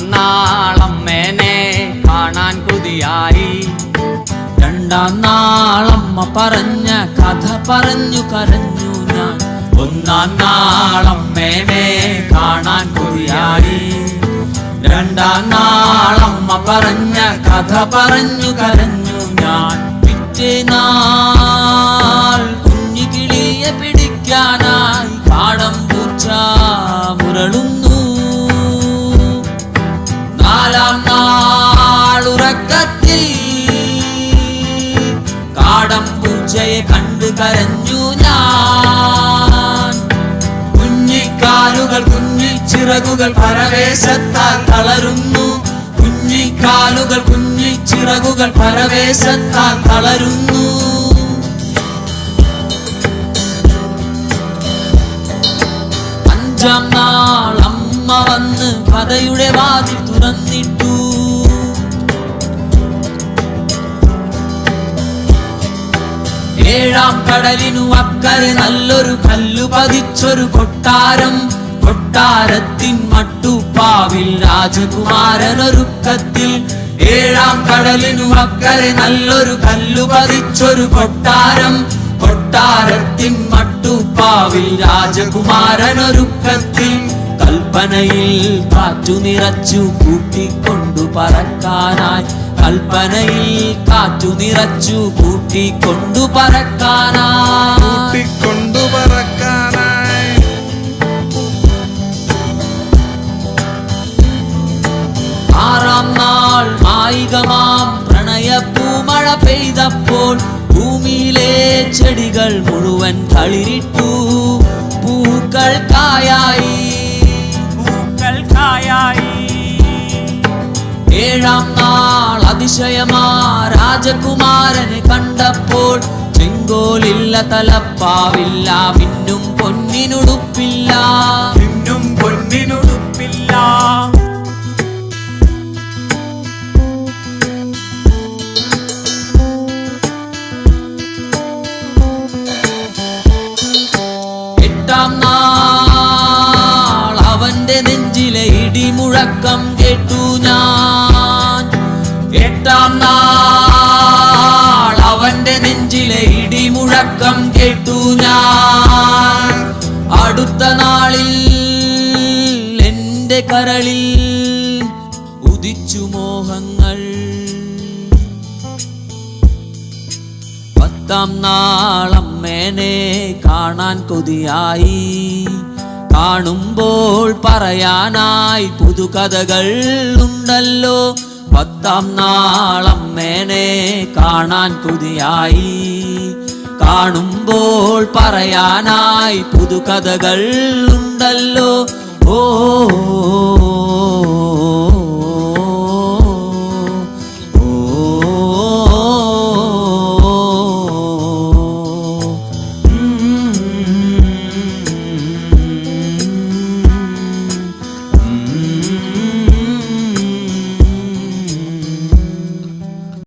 നാളമ്മേനെ കാണാൻ കൊതിയായി. രണ്ടാം നാളമ്മ പറഞ്ഞ കഥ പറഞ്ഞു കരഞ്ഞു ഞാൻ. ഒന്നാം നാളമ്മേനെ കാണാൻ കൊതിയായി. രണ്ടാം നാളമ്മ പറഞ്ഞ കഥ പറഞ്ഞു കരഞ്ഞു ഞാൻ. പിറ്റേ നാൾ കുഞ്ഞു കിളിയെ പിടിക്കാനായി പാടം പൂച്ച മുരളുന്നു. കാടം കണ്ടു കരഞ്ഞു ഞാൻ. കുഞ്ഞിക്കാലുകൾ കുഞ്ഞിച്ചിറകുകൾ പരവേശത്താൽ തളരുന്നു. കുഞ്ഞിക്കാലുകൾ കുഞ്ഞിച്ചിറകുകൾ പരവേശത്താൽ തളരുന്നു. അഞ്ചാം നാൾ അമ്മ വന്ന് കഥയുടെ വാതിൽ തുറന്നിട്ടു. ഏഴാം കടലിനു അക്കരെ നല്ലൊരു കല്ലു പതിച്ചൊരു കൊട്ടാരം. കൊട്ടാരത്തിൻ മട്ടുപ്പാവിൽ രാജകുമാരനൊരുക്കത്തിൽ. ഏഴാം കടലിനു അക്കരെ നല്ലൊരു കല്ലു പതിച്ചൊരു കൊട്ടാരം. കൊട്ടാരത്തിൻ മട്ടുപ്പാവിൽ രാജകുമാരനൊരുക്കത്തിൽ. കൽപ്പനയിൽ കാറ്റു നിറച്ചു കൂട്ടിക്കൊണ്ടു പറക്കാനായി. കൽപ്പനയിൽ കാറ്റു നിറച്ചു കൂട്ടിക്കൊണ്ടു പറക്കാനായി കൂട്ടിക്കൊണ്ടു പറക്കാനായി. ആറാം നാൾ മായികമാം പ്രണയപ്പൂമഴ പെയ്തപ്പോൾ ഭൂമിയിലെ ചെടികൾ മുഴുവൻ തളിരിട്ടു. പൂക്കൾ കായായി. പൂക്കൾ കായായി. ഏഴാം നാൾ അതിശയമാ രാജകുമാരൻ കണ്ടപ്പോൾ ചെങ്കോലില്ല തലപ്പാവില്ല പിന്നും പൊന്നിനുടുപ്പില്ല. പിന്നും പൊന്നിനുടുപ്പില്ല. എട്ടാം നാൾ അവന്റെ നെഞ്ചിലെ ഇടിമുഴക്കം കേട്ടു ഞാൻ. എട്ടാം നാൾ അവന്റെ നെഞ്ചിലെ ഇടിമുഴക്കം കേട്ടു ഞാൻ. അടുത്ത നാളിൽ എന്റെ കരളിൽ ഉദിച്ചു മോഹങ്ങൾ. പത്താം നാളമ്മേനെ കാണാൻ കൊതിയായി. കാണുമ്പോൾ പറയാനായി പുതുകഥകൾ ഉണ്ടല്ലോ. പത്താം നാളമ്മേനെ കാണാൻ കൊതിയായി കാണുമ്പോൾ പറയാനായി പുതുകഥകൾ ഉണ്ടല്ലോ. ഓ